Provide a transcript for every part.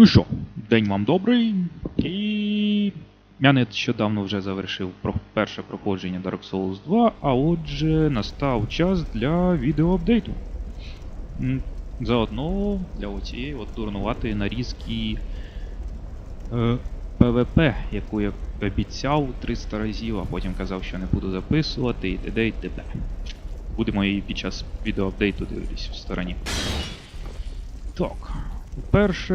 Ну що, день вам добрий. І я нещодавно вже завершив перше проходження Dark Souls 2, а отже, настав час для відеоапдейту. Заодно для оцієї от дурнуватої нарізки е, ПВП, яку я обіцяв 300 разів, а потім казав, що не буду записувати і т.д. і т.п. Будемо її під час відеоапдейту дивитись в стороні. Так. По-перше,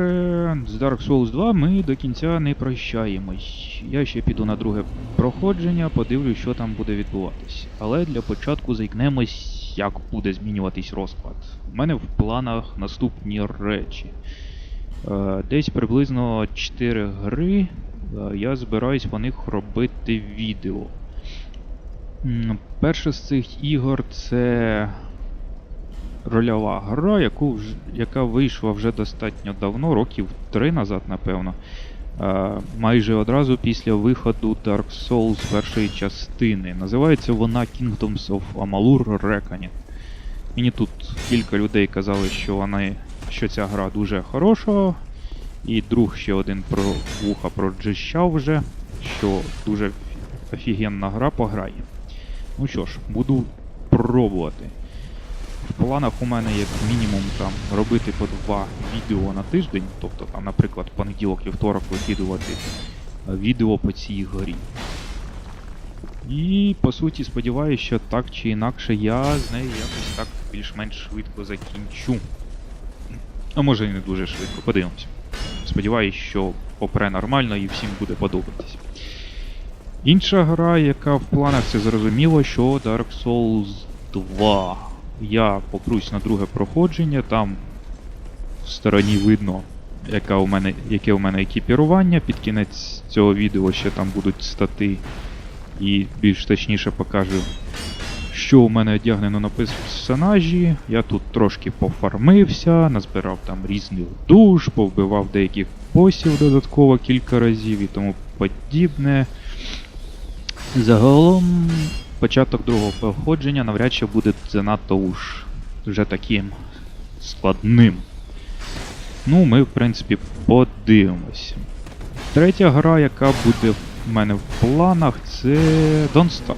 з Dark Souls 2 ми до кінця не прощаємось. Я ще піду на друге проходження, подивлюсь, що там буде відбуватись. Але для початку зайкнемось, як буде змінюватись розклад. У мене в планах наступні речі. Е, Десь приблизно 4 гри. е, Я збираюсь по них робити відео. М, Перша з цих ігор це рольова гра, яку вж... яка вийшла вже достатньо давно, років три назад, напевно. Е, майже одразу після виходу Dark Souls першої частини. Називається вона Kingdoms of Amalur Reckoning. Мені тут кілька людей казали, що вона, що ця гра дуже хороша. І друг ще один про вуха проджищав вже, що дуже офігенна гра пограє. Ну що ж, буду пробувати. В планах у мене як мінімум там робити по два відео на тиждень, тобто там, наприклад, понеділок і второк викидувати е, відео по цій горі. І по суті сподіваюся, що так чи інакше я з нею якось так більш-менш швидко закінчу. А може і не дуже швидко, подивимось. Сподіваюсь, що попре нормально і всім буде подобатись. Інша гра, яка в планах, це зрозуміло, що Dark Souls 2. Я попрусь на друге проходження, там в стороні видно, яка у мене, яке у мене екіпірування. Під кінець цього відео ще там будуть стати і більш точніше покажу, що у мене одягнено на персонажі. Я тут трошки пофармився, назбирав там різних душ, повбивав деяких босів додатково кілька разів і тому подібне. Загалом початок другого проходження навряд чи буде занадто уж вже таким складним. Ну, ми, в принципі, подивимось. Третя гра, яка буде в мене в планах, це Don't Starve.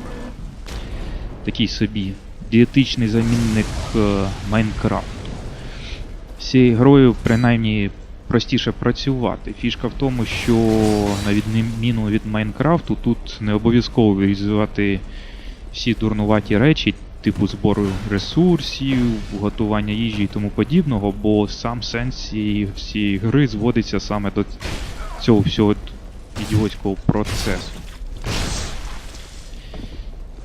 Такий собі дієтичний замінник е, Майнкрафту. Цією грою, принаймні, простіше працювати. Фішка в тому, що на відміну від Майнкрафту, тут не обов'язково реалізувати всі дурнуваті речі, типу збору ресурсів, готування їжі і тому подібного, бо сам сенс цієї гри зводиться саме до цього всього ідіотського процесу.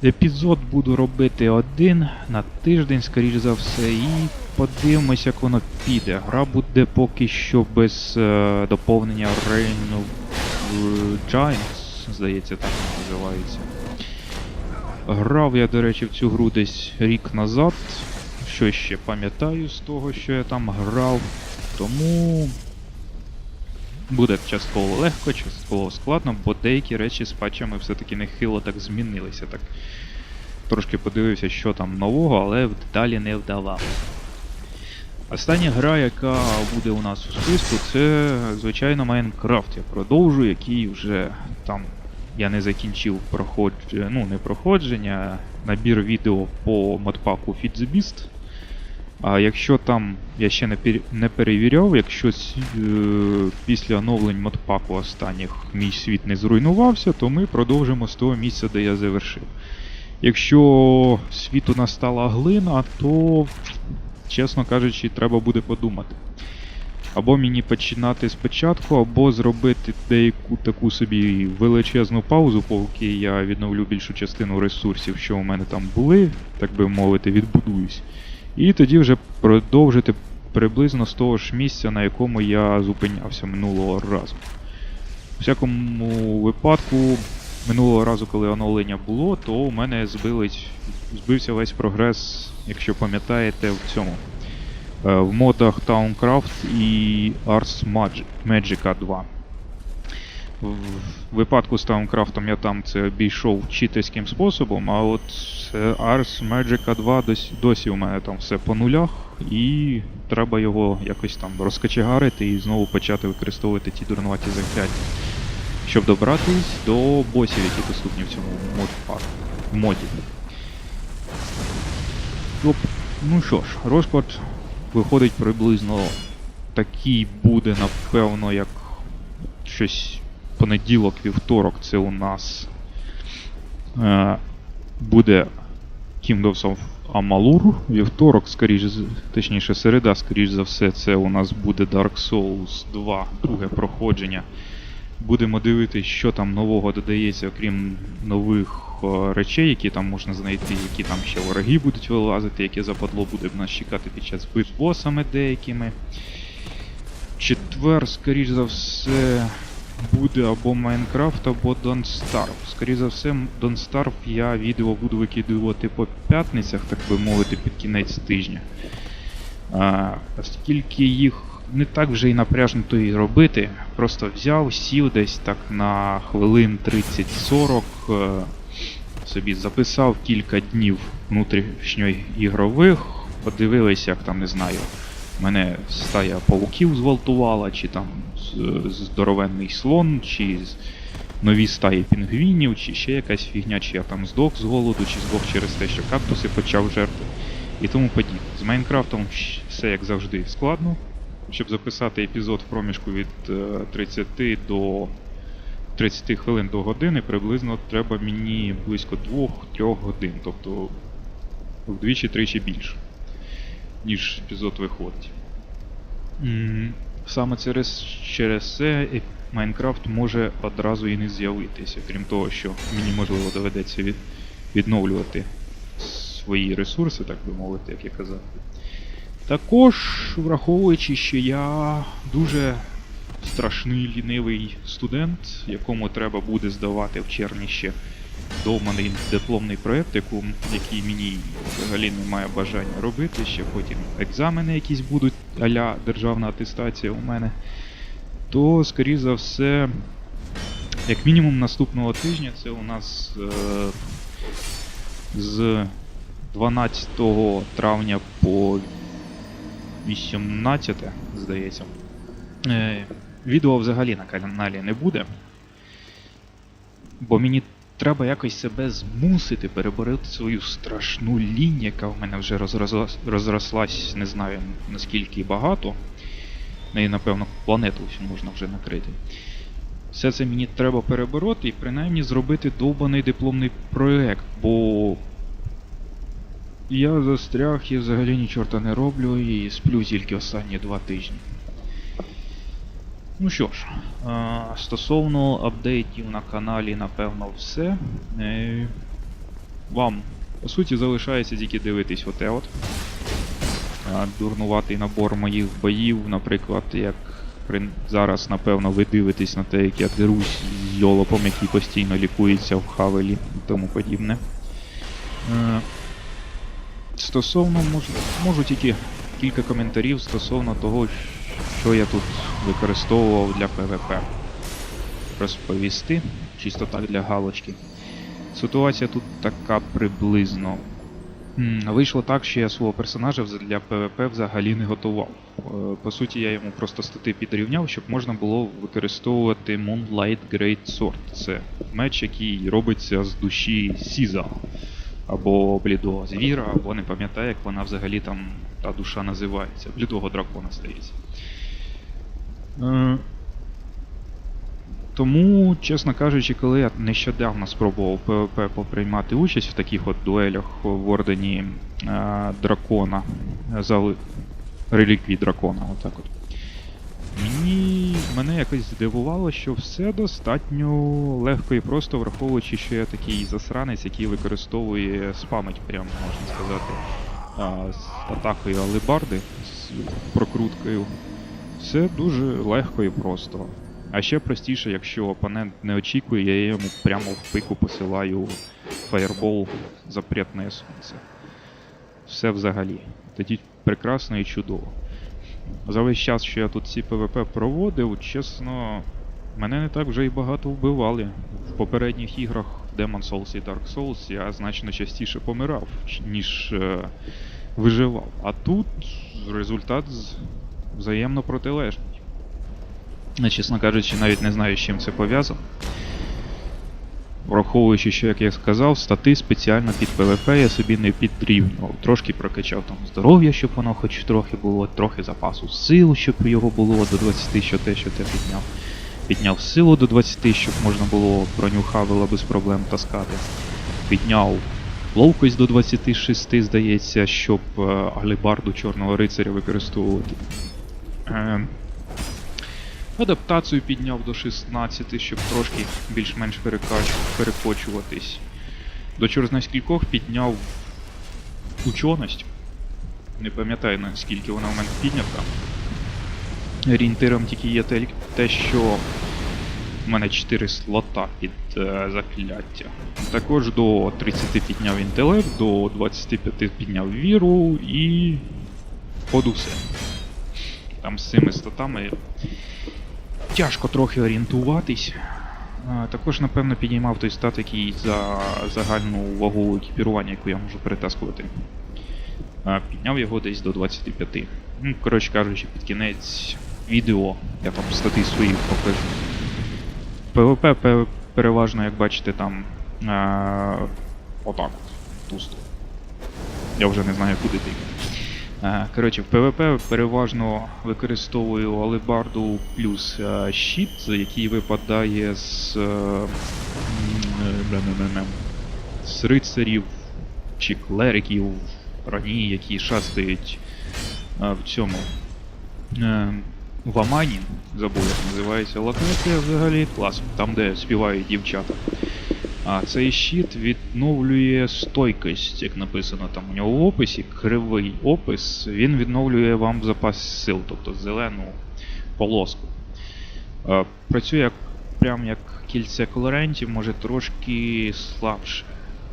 Епізод буду робити один на тиждень, скоріш за все, і подивимось, як воно піде. Гра буде поки що без е, доповнення Reign of е, Giants, здається, так називається. Грав я, до речі, в цю гру десь рік назад. Що ще пам'ятаю з того, що я там грав. Тому буде частково легко, частково складно, бо деякі речі з патчами все-таки нехило так змінилися. Так трошки подивився, що там нового, але далі не вдавав. Остання гра, яка буде у нас у списку, це, звичайно, Майнкрафт. Я продовжую, який вже там я не закінчив проходження, ну не проходження, набір відео по модпаку Feed the Beast. А якщо там я ще не, пер... не перевіряв, якщо е... після оновлень модпаку останніх мій світ не зруйнувався, то ми продовжимо з того місця, де я завершив. Якщо світу настала глина, то, чесно кажучи, треба буде подумати. Або мені починати спочатку, або зробити деяку таку собі величезну паузу, поки я відновлю більшу частину ресурсів, що у мене там були, так би мовити, відбудуюсь. І тоді вже продовжити приблизно з того ж місця, на якому я зупинявся минулого разу. У всякому випадку, минулого разу, коли оновлення було, то у мене збились, збився весь прогрес, якщо пам'ятаєте, в цьому. Е, В модах Towncraft і Ars Magic, Magica 2. В випадку з Towncraft я там це обійшов читерським способом, а от Ars Magica 2 досі, досі у мене там все по нулях. і треба його якось там розкачегарити і знову почати використовувати ті дурнуваті закляття. Щоб добратись до босів, які доступні в цьому мод пак, в моді. Оп. Ну що ж, розклад виходить приблизно такий буде, напевно, як щось понеділок, вівторок, це у нас е, буде Kingdoms of Amalur. Вівторок, скоріш, точніше, середа, скоріш за все, це у нас буде Dark Souls 2, друге проходження. Будемо дивитися, що там нового додається, окрім нових е, речей, які там можна знайти, які там ще вороги будуть вилазити, яке западло буде в нас чекати під час битв деякими. Четвер, скоріш за все, буде або Майнкрафт, або Don't Starve. Скоріш за все, Starve я відео буду викидувати по п'ятницях, так би мовити, під кінець тижня. А, оскільки їх не так вже і напряжно то і робити, просто взяв, сів десь так на хвилин 30-40, е, собі записав кілька днів внутрішньоігрових, подивилися, як там, не знаю, мене стая павуків зґвалтувала, чи там здоровенний слон, чи нові стаї пінгвінів, чи ще якась фігня, чи я там здох з голоду, чи здох через те, що кактуси почав жерти і тому подібне. З Майнкрафтом все як завжди складно. Щоб записати епізод в проміжку від е, 30 до 30 хвилин до години, приблизно треба мені близько 2-3 годин, тобто вдвічі-тричі більше, ніж епізод виходить. Саме через, через це Майнкрафт може одразу і не з'явитися, крім того, що мені можливо доведеться від, відновлювати свої ресурси, так би мовити, як я казав. Також, враховуючи, що я дуже страшний лінивий студент, якому треба буде здавати в червні ще довманий дипломний проєкт, який мені взагалі немає бажання робити, ще потім екзамени якісь будуть, а-ля державна атестація у мене, то, скоріш за все, як мінімум наступного тижня це у нас е, з 12 травня по 18, здається. Е, відео взагалі на каналі не буде. Бо мені треба якось себе змусити перебороти свою страшну лінь, яка в мене вже розрослась, не знаю наскільки багато. І, напевно, планету всю можна вже накрити. Все це мені треба перебороти і принаймні зробити довбаний дипломний проект, бо я застряг і взагалі ні не роблю і сплю тільки останні два тижні. Ну що ж, стосовно апдейтів на каналі, напевно, все. Е, Вам, по суті, залишається тільки дивитись оте от. Дурнуватий набор моїх боїв, наприклад, як зараз, напевно, ви дивитесь на те, як я дерусь з йолопом, який постійно лікується в хавелі і тому подібне. Е, Стосовно можу, можу тільки кілька коментарів стосовно того, що я тут використовував для ПВП. Розповісти, чисто так для галочки. Ситуація тут така приблизно. Вийшло так, що я свого персонажа для ПВП взагалі не готував. Е, По суті, я йому просто стати підрівняв, щоб можна було використовувати Moonlight Great Sword. Це меч, який робиться з душі Сіза або блідого звіра, або не пам'ятаю, як вона взагалі там та душа називається. Блідого дракона, здається. Е, Тому, чесно кажучи, коли я нещодавно спробував PvP поприймати участь в таких от дуелях в ордені е, дракона, е, зали... реліквій дракона, отак от. Мені мене якось здивувало, що все достатньо легко і просто, враховуючи, що я такий засранець, який використовує спамить, прямо можна сказати, а, з атакою алебарди, з прокруткою. Все дуже легко і просто. А ще простіше, якщо опонент не очікує, я йому прямо в пику посилаю фаєрбол запретне сонце. Все взагалі. Тоді прекрасно і чудово. За весь час, що я тут ці ПВП проводив, чесно, мене не так вже і багато вбивали. В попередніх іграх Demon Souls і Dark Souls я значно частіше помирав, ніж е, виживав. А тут результат взаємно протилежний. Чесно кажучи, навіть не знаю, з чим це пов'язано. Враховуючи, що, як я сказав, стати спеціально під ПВП я собі не підрівнював. Трошки прокачав там здоров'я, щоб воно хоч трохи було, трохи запасу сил, щоб його було до 20, що те, що те підняв. Підняв силу до 20, щоб можна було броню Хавела без проблем таскати. Підняв ловкость до 26, здається, щоб е, алібарду Чорного рицаря використовувати. Адаптацію підняв до 16, щоб трошки більш-менш перекочуватись. До чорт знає скількох підняв ученість. Не пам'ятаю наскільки вона в мене піднята. Орієнтиром тільки є те, що в мене 4 слота під е, закляття. Також до 30 підняв інтелект, до 25 підняв віру і. Ходу все. Там з цими статами тяжко трохи орієнтуватись. Також, напевно, підіймав той стат, який за загальну вагу екіпірування, яку я можу перетаскувати. Підняв його десь до 25. Ну, коротше кажучи, під кінець відео я там стати свої покажу. ПВП переважно, як бачите, там е- отак от, тусто. Я вже не знаю, куди ти. Е, Коротше, в ПВП переважно використовую алебарду плюс е, щит, який випадає з, е, з рицарів чи клериків рані, які шастають в цьому. В Амані, забув як називається локація взагалі, клас, там де співають дівчата. А цей щит відновлює стойкість, як написано там у нього в описі, кривий опис, він відновлює вам запас сил, тобто зелену полоску. Е, Працює як, прям як кільце колорентів, може трошки слабше.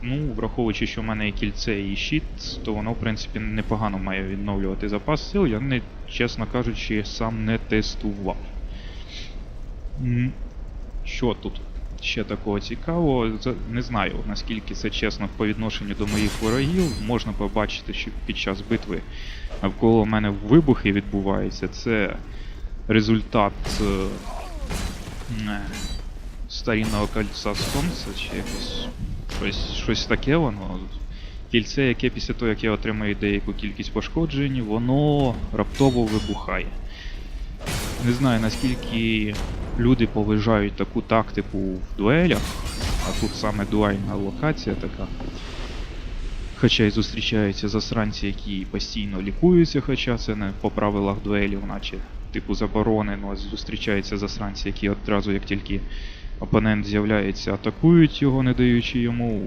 Ну, враховуючи, що в мене і кільце, і щит, то воно, в принципі, непогано має відновлювати запас сил. Я не, чесно кажучи, сам не тестував. Що тут ще такого цікавого? Не знаю, наскільки це чесно по відношенню до моїх ворогів. Можна побачити, що під час битви навколо мене вибухи відбуваються. Це результат е, е, старінного кольця сонця чи якось щось, щось таке воно. Кільце, яке після того, як я отримаю деяку кількість пошкоджень, воно раптово вибухає. Не знаю наскільки люди поважають таку тактику в дуелях, а тут саме дуальна локація така. Хоча й зустрічаються засранці, які постійно лікуються, хоча це не по правилах дуелів, наче типу заборонено, зустрічаються засранці, які одразу, як тільки опонент з'являється, атакують його, не даючи йому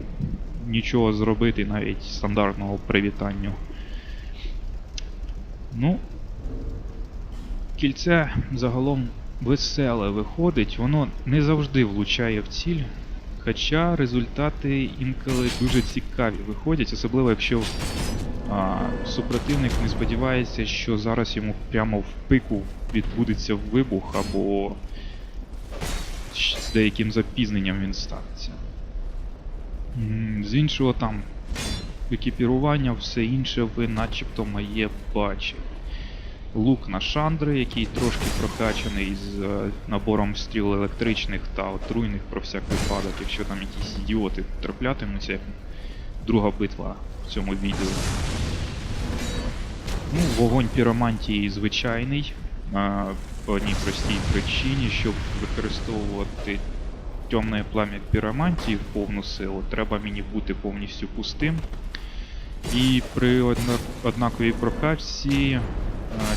нічого зробити, навіть стандартного привітання. Ну, кільце загалом веселе виходить, воно не завжди влучає в ціль, хоча результати інколи дуже цікаві виходять, особливо якщо а, супротивник не сподівається, що зараз йому прямо в пику відбудеться вибух або з деяким запізненням він станеться. З іншого там екіпірування, все інше ви начебто моє бачите. Лук на шандри, який трошки прокачаний з е, набором стріл електричних та отруйних про всяк випадок, якщо там якісь ідіоти траплятимуться, друга битва в цьому відео. Ну, вогонь піромантії звичайний. А, по одній простій причині, щоб використовувати темне плам'я піромантії в повну силу, треба мені бути повністю пустим. І при однаковій прокачці,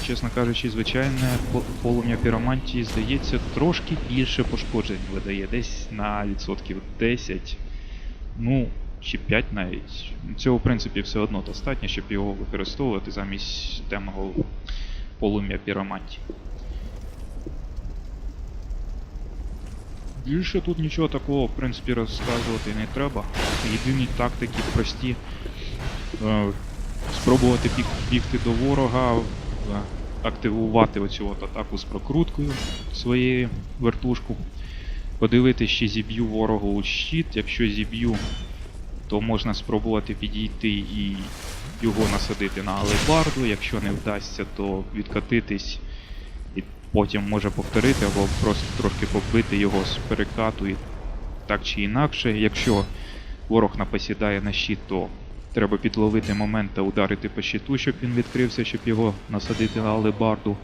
чесно кажучи, звичайне по- полум'я піромантії, здається, трошки більше пошкоджень видає, десь на відсотків 10. Ну, чи 5 навіть. Цього, в принципі, все одно достатньо, щоб його використовувати замість темного полум'я піромантії. Більше тут нічого такого, в принципі, розказувати не треба. Єдині тактики прості. Е, спробувати біг, бігти до ворога, активувати оцю от атаку з прокруткою своєю вертушку. Подивитися, чи зіб'ю ворогу у щит. Якщо зіб'ю, то можна спробувати підійти і його насадити на алебарду. Якщо не вдасться, то відкатитись і потім може повторити або просто трошки побити його з перекату і так чи інакше. Якщо ворог напосідає на щит, то треба підловити момент та ударити по щиту, щоб він відкрився, щоб його насадити на алебарду.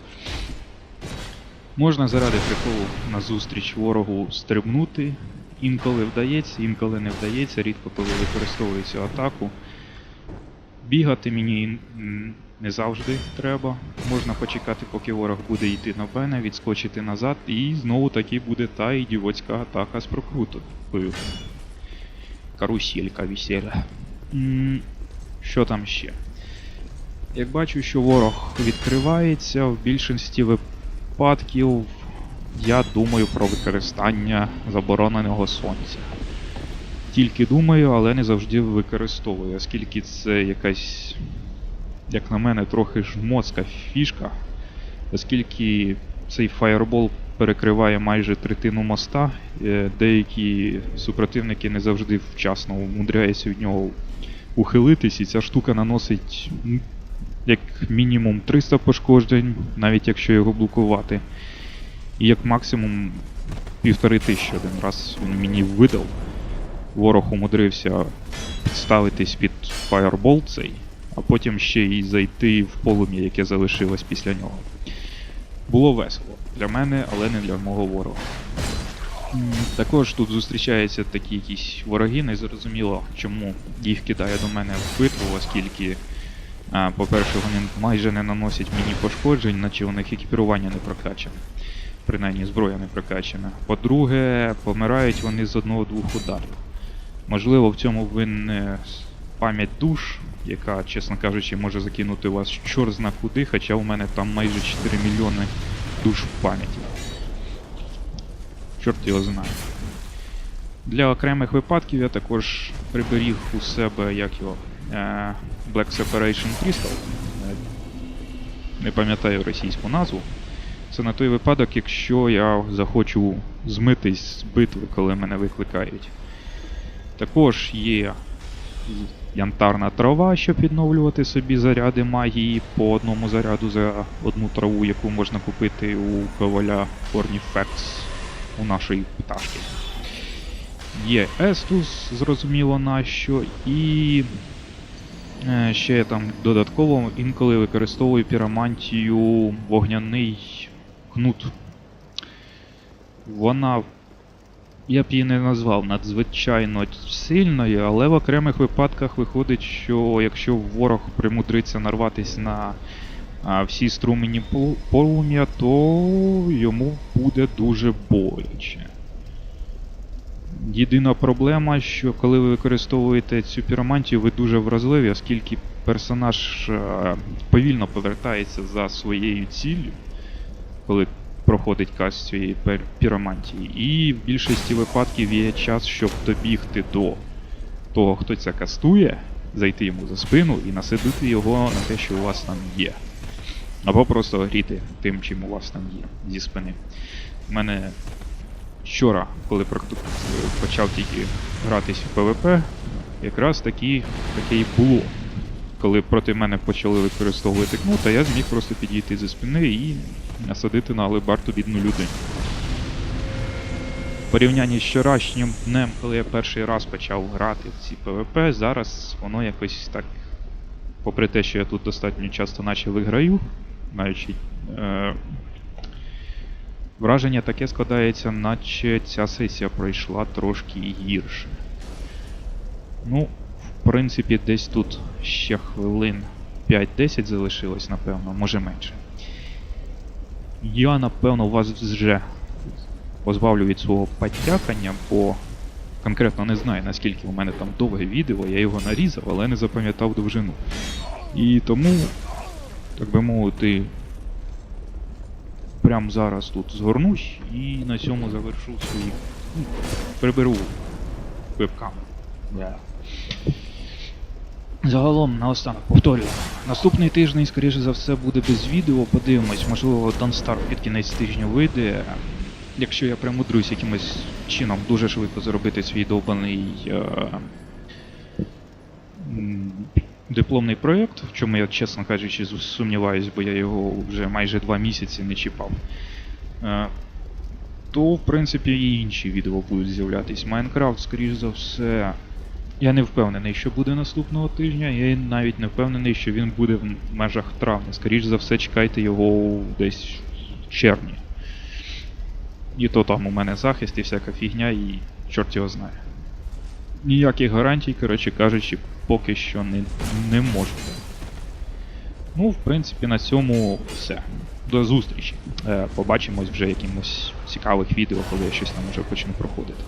Можна заради приколу назустріч ворогу стрибнути. Інколи вдається, інколи не вдається, рідко коли використовую цю атаку. Бігати мені не завжди треба. Можна почекати, поки ворог буде йти на мене, відскочити назад, і знову таки буде та ідіотська атака з прокруткою. Каруселька весілля. Що там ще? Як бачу, що ворог відкривається, в більшості випадків я думаю про використання забороненого сонця. Тільки думаю, але не завжди використовую, оскільки це якась, як на мене, трохи жмоцька фішка, оскільки цей фаєрбол перекриває майже третину моста, е, деякі супротивники не завжди вчасно умудряються від нього ухилитись, і ця штука наносить як мінімум 300 пошкоджень, навіть якщо його блокувати. І як максимум півтори тисячі один раз він мені видав. Ворог умудрився підставитись під фаєрбол цей, а потім ще й зайти в полум'я, яке залишилось після нього. Було весело для мене, але не для мого ворога. Також тут зустрічаються такі якісь вороги, незрозуміло, чому їх кидає до мене в битву, оскільки, по-перше, вони майже не наносять мені пошкоджень, наче у них екіпірування не прокачане. Принаймні зброя не прокачана. По-друге, помирають вони з одного-двох ударів. Можливо, в цьому винне пам'ять душ, яка, чесно кажучи, може закинути вас чорт зна куди, хоча у мене там майже 4 мільйони душ в пам'яті. Чорт його знає. Для окремих випадків я також приберіг у себе як його е, Black Separation Crystal. Не пам'ятаю російську назву. Це на той випадок, якщо я захочу змитись з битви, коли мене викликають. Також є янтарна трава, щоб відновлювати собі заряди магії по одному заряду за одну траву, яку можна купити у коваля Ornifex у нашої пташки. Є Естус, зрозуміло нащо, і е, ще там додатково інколи використовую піромантію вогняний кнут. Вона я б її не назвав надзвичайно сильною, але в окремих випадках виходить, що якщо ворог примудриться нарватися на всі струмені полум'я, то йому буде дуже боляче. Єдина проблема, що коли ви використовуєте цю піромантію, ви дуже вразливі, оскільки персонаж повільно повертається за своєю ціллю, коли проходить каст цієї піромантії. І в більшості випадків є час, щоб добігти до того, хто це кастує, зайти йому за спину і насадити його на те, що у вас там є. Або просто гріти тим, чим у вас там є зі спини. У мене вчора, коли почав тільки гратись в ПВП, якраз такі, було. Коли проти мене почали використовувати кнут, а я зміг просто підійти зі спини і насадити на алебарту бідну людину. В порівнянні з вчорашнім днем, коли я перший раз почав грати в ці ПВП, зараз воно якось так, попри те, що я тут достатньо часто наче виграю, маючи е, враження таке складається, наче ця сесія пройшла трошки гірше. Ну, в принципі, десь тут ще хвилин 5-10 залишилось, напевно, може менше. Я, напевно, вас вже позбавлю від свого потякання, бо конкретно не знаю, наскільки у мене там довге відео, я його нарізав, але не запам'ятав довжину. І тому, так би мовити, прямо зараз тут згорнусь і на цьому завершу свої. Ну, приберу вебкам. Yeah. Загалом, наостанок, повторюю. Наступний тиждень, скоріше за все, буде без відео. Подивимось, можливо, Starve під кінець тижня вийде. Якщо я примудрюсь якимось чином дуже швидко зробити свій довбаний е- дипломний проєкт, в чому я, чесно кажучи, сумніваюсь, бо я його вже майже два місяці не чіпав. Е, то, в принципі, і інші відео будуть з'являтись. Майнкрафт, скоріш за все. Я не впевнений, що буде наступного тижня. Я навіть не впевнений, що він буде в межах травня. Скоріш за все, чекайте його десь в червні. І то там у мене захист і всяка фігня, і чорт його знає. Ніяких гарантій, коротше кажучи, поки що не, не можу. Ну, в принципі, на цьому все. До зустрічі. Е, побачимось вже якимось цікавих відео, коли я щось там вже почну проходити.